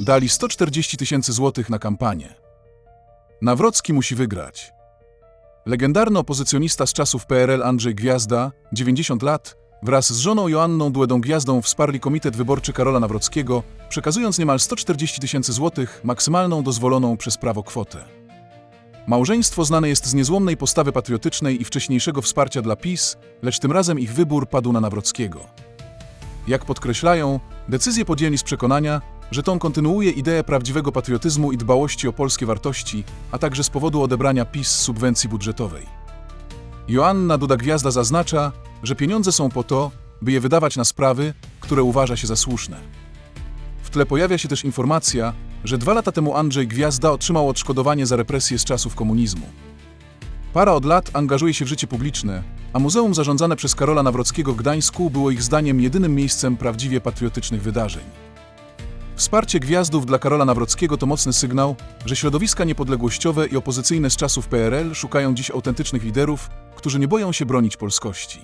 Dali 140 tysięcy złotych na kampanię. Nawrocki musi wygrać. Legendarny opozycjonista z czasów PRL Andrzej Gwiazda, 90 lat, wraz z żoną Joanną Dłedą Gwiazdą wsparli Komitet Wyborczy Karola Nawrockiego, przekazując niemal 140 tysięcy złotych, maksymalną dozwoloną przez prawo kwotę. Małżeństwo znane jest z niezłomnej postawy patriotycznej i wcześniejszego wsparcia dla PiS, lecz tym razem ich wybór padł na Nawrockiego. Jak podkreślają, decyzję podjęli z przekonania, że tą kontynuuje ideę prawdziwego patriotyzmu i dbałości o polskie wartości, a także z powodu odebrania PiS subwencji budżetowej. Joanna Duda-Gwiazda zaznacza, że pieniądze są po to, by je wydawać na sprawy, które uważa się za słuszne. W tle pojawia się też informacja, że dwa lata temu Andrzej Gwiazda otrzymał odszkodowanie za represje z czasów komunizmu. Para od lat angażuje się w życie publiczne, a muzeum zarządzane przez Karola Nawrockiego w Gdańsku było ich zdaniem jedynym miejscem prawdziwie patriotycznych wydarzeń. Wsparcie gwiazdów dla Karola Nawrockiego to mocny sygnał, że środowiska niepodległościowe i opozycyjne z czasów PRL szukają dziś autentycznych liderów, którzy nie boją się bronić polskości.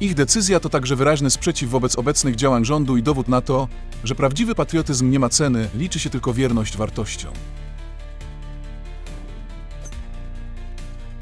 Ich decyzja to także wyraźny sprzeciw wobec obecnych działań rządu i dowód na to, że prawdziwy patriotyzm nie ma ceny, liczy się tylko wierność wartościom.